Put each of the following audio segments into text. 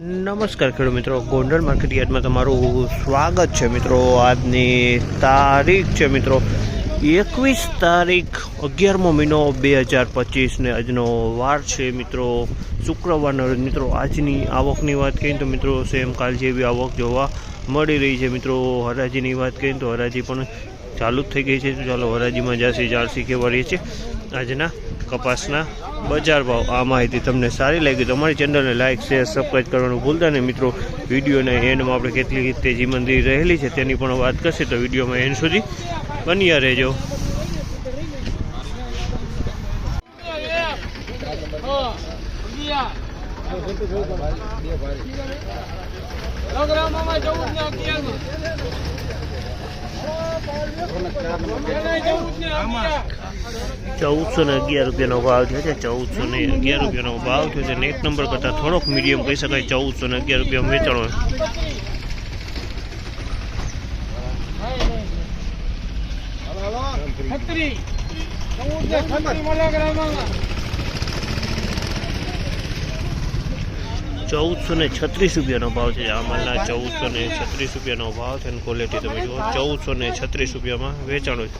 નમસ્કાર ખેડૂત મિત્રો. ગોંડલ માર્કેટ યાર્ડમાં તમારું સ્વાગત છે મિત્રો. આજની તારીખ છે મિત્રો એકવીસ તારીખ અગિયારમો મહિનો બે હજાર પચીસને આજનો વાર છે મિત્રો. શુક્રવારનો મિત્રો આજની આવકની વાત કહીએ તો મિત્રો સેમ કાલ જેવી આવક જોવા મળી રહી છે મિત્રો. હરાજીની વાત કહીએ તો હરાજી પણ ચાલુ જ થઈ ગઈ છે. તો ચાલો હરાજીમાં જાસી કે વળીએ છીએ. આજના કપાસના બજાર ભાવ. આ માહિતી તમને સારી લાગી તો અમારી ચેનલને લાઇક શેર સબસ્ક્રાઈબ કરવાનું ભૂલતા નહીં. મિત્રો, વિડીયોના એન્ડમાં આપણે કેટલી તેજી જીમંદી રહેલી છે તેની પણ વાત કરશે તો વિડીયોમાં એન્ડ સુધી બન્યા રહેજો. ચૌદસો ને અગિયાર રૂપિયાનો ભાવ થયો છે, ચૌદસો ને અગિયાર રૂપિયાનો ભાવ થયો છે. એક નંબર કરતાં થોડોક મીડિયમ કહી શકાય, ચૌદસો ને અગિયાર રૂપિયા વેચાણો. છત્રી. ચૌદ છત્રી મળે ગ્રામમાં. ચૌદસો ને છત્રીસ રૂપિયાનો ભાવ છે આ માલના ચૌદસો ને છત્રીસ રૂપિયાનો ભાવ છે અને ક્વોલિટી તમે જુઓ, ચૌદસો ને છત્રીસ રૂપિયામાં વેચાણો છે.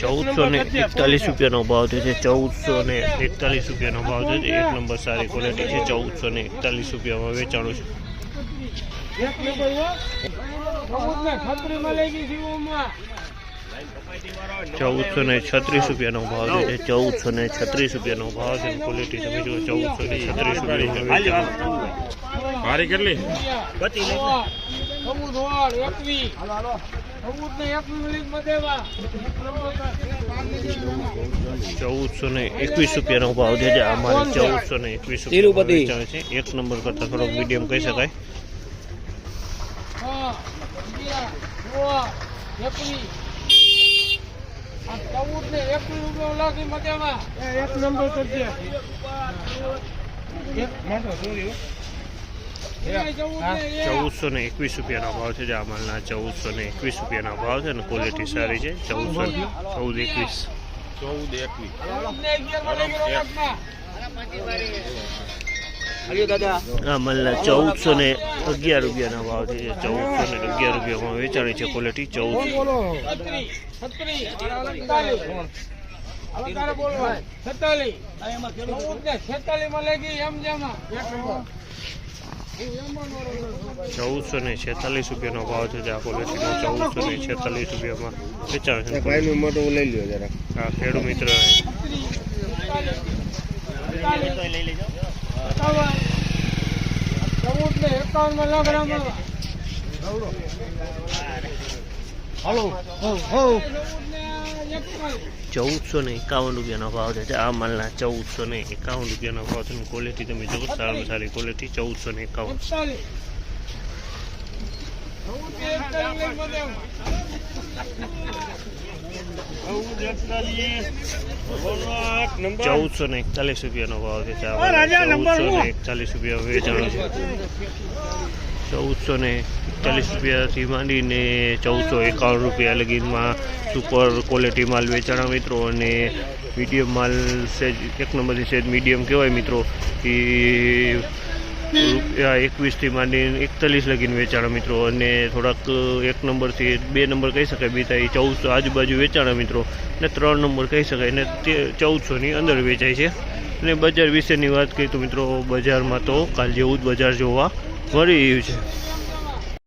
ચૌદસો ને એકતાલીસ રૂપિયાનો ભાવ છે ચૌદસો ને એકતાલીસ રૂપિયાનો ભાવ છે એક નંબર સારી ક્વોલિટી છે, ચૌદસો ને એકતાલીસ રૂપિયામાં વેચાણું છે. એક નંબર ચૌદસો ને છત્રીસ રૂપિયાનો ભાવ છે ચૌદસો ને છત્રીસ રૂપિયાનો ભાવ છે. ક્વોલિટી તમે જુઓ ચૌદસો ને છત્રીસ રૂપિયામાં મારી કેટલી? ચૌદસો ને એકવીસ રૂપિયાનો ભાવ છે જે અમારે ચૌદસો ને એકવીસ રૂપિયા છે. એક નંબર કરતા થોડોક મીડિયમ કહી શકાય. એકવીસ. ચૌદ ને એકવીસ રૂપિયા લાગી મધેમાં એક નંબર કરજે. ચૌદસો ને એકવીસ રૂપિયાનો ભાવ છે જે આ ચૌદસો ને એકવીસ રૂપિયાનો ભાવ છે અને ક્વોલિટી સારી છે. ચૌદસો ચૌદ એકવીસ. ચૌદ એકવીસ. આ માલના ચૌદસો ને અગિયાર રૂપિયાના ભાવ છે. ચૌદસો ને અગિયાર રૂપિયામાં વેચાણી છે ક્વોલિટી ચૌદ ચૌદસો ને છેતાલીસ રૂપિયાનો ભાવ છે આ ક્વોલિટીનો ચૌદસો ને છેતાલીસ રૂપિયામાં વેચાણ છે. ભાઈનું મોટું લઈ લ્યો ચૌદ ને એકાવનમાં લાખ ચૌદસો ને એકાવન રૂપિયાનો ભાવ છે. આ માલના ચૌદસો ને એકાવન રૂપિયાનો ભાવ છે. ક્વોલિટી તમે જોવો સારામાં સારી ક્વોલિટી ચૌદસો ને એકાવન એકતાલીસ ચૌદ ને એકતાલીસ લઈ મધ્યમાં ચૌદસો ને એકતાલીસ રૂપિયાનો ભાવ છે ચૌદસો ને એકતાલીસ રૂપિયા વેચાણો છે. ચૌદસો ને એકતાલીસ રૂપિયાથી માંડીને ચૌદસો એકાવન રૂપિયા લગીમાં સુપર ક્વોલિટી માલ વેચાણા મિત્રો અને મીડિયમ માલ સેજ એક નંબરથી સેજ મીડિયમ કહેવાય મિત્રો. એ એકવીસથી માંડીને એકતાલીસ લગીને વેચાણા મિત્રો. અને થોડાક એક નંબરથી બે નંબર કહી શકાય બીતા એ ચૌદસો આજુબાજુ વેચાણા મિત્રો. ને ત્રણ નંબર કહી શકાય, ને તે ચૌદસોની અંદર વેચાય છે. અને બજાર વિશેની વાત કરીએ તો મિત્રો, બજારમાં તો કાલ જેવું જ બજાર જોવા મળી રહ્યું છે.